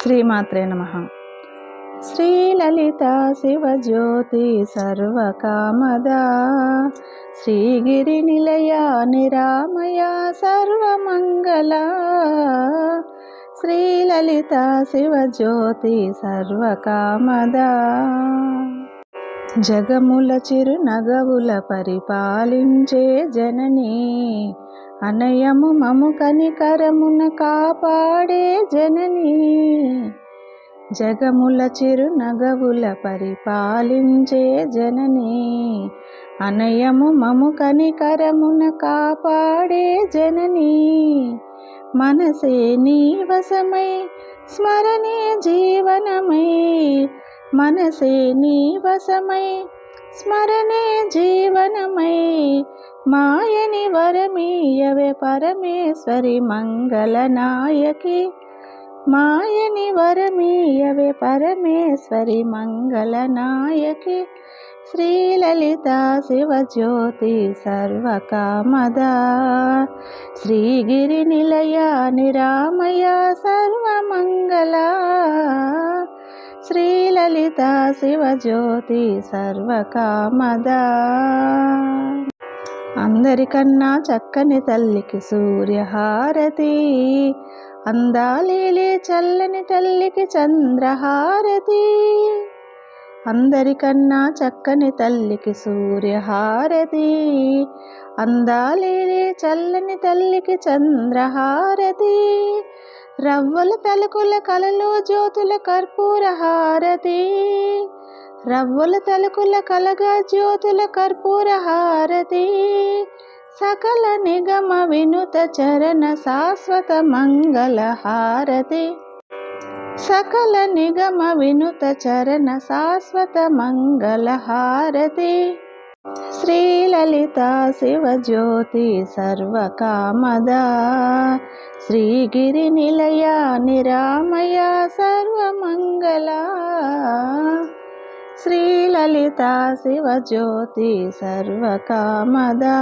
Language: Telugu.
శ్రీమాత్రే నమ. శ్రీలలిత శివజ్యోతి సర్వకామదా శ్రీగిరి నిలయ నిరామయ సర్వమంగళ శ్రీలలిత శివజ్యోతి సర్వకామదా. జగముల చిరునగవుల పరిపాలించే జననీ అనయము మము కనికరమున కాపాడే జనని. జగముల చిరు నగవుల పరిపాలించే జనని. అనయము మము కనికరమున కాపాడే జనని. మనసే నీవసమై స్మరణే జీవనమై. మనసే నీవసమై స్మరణే జీవనమై. మాయని వరమీయవే పరమేశ్వరి మంగళనాయకి మాయని వరమీయవే పరమేశ్వరి మంగళనాయకి శ్రీలలిత శివజ్యోతి సర్వకామదా. శ్రీగిరి నిలయ నిరామయ సర్వమంగళ. శ్రీలలిత శివజ్యోతి సర్వకామదా. అందరికన్నా చక్కని తల్లికి సూర్యహారతి. అందాలేలే చల్లని తల్లికి చంద్రహారతి. అందరికన్నా చక్కని తల్లికి సూర్యహారతి. అందాలేలే చల్లని తల్లికి చంద్రహారతి. రవ్వల తలుకుల కలలో జ్యోతుల కర్పూర హారతి రవ్వుల తలుకుల కలగా జ్యోతుల కర్పూర హారతి. సకల నిగమ వినుత చరణ శాశ్వత మంగళ హారతి. సకల నిగమ వినుత చరణ శాశ్వత మంగళ హారతి. శ్రీలలిత శివజ్యోతి సర్వకామదా శ్రీగిరి నిలయ నిరామయ సర్వమంగళ శ్రీలలిత శివజ్యోతి సర్వకామదా.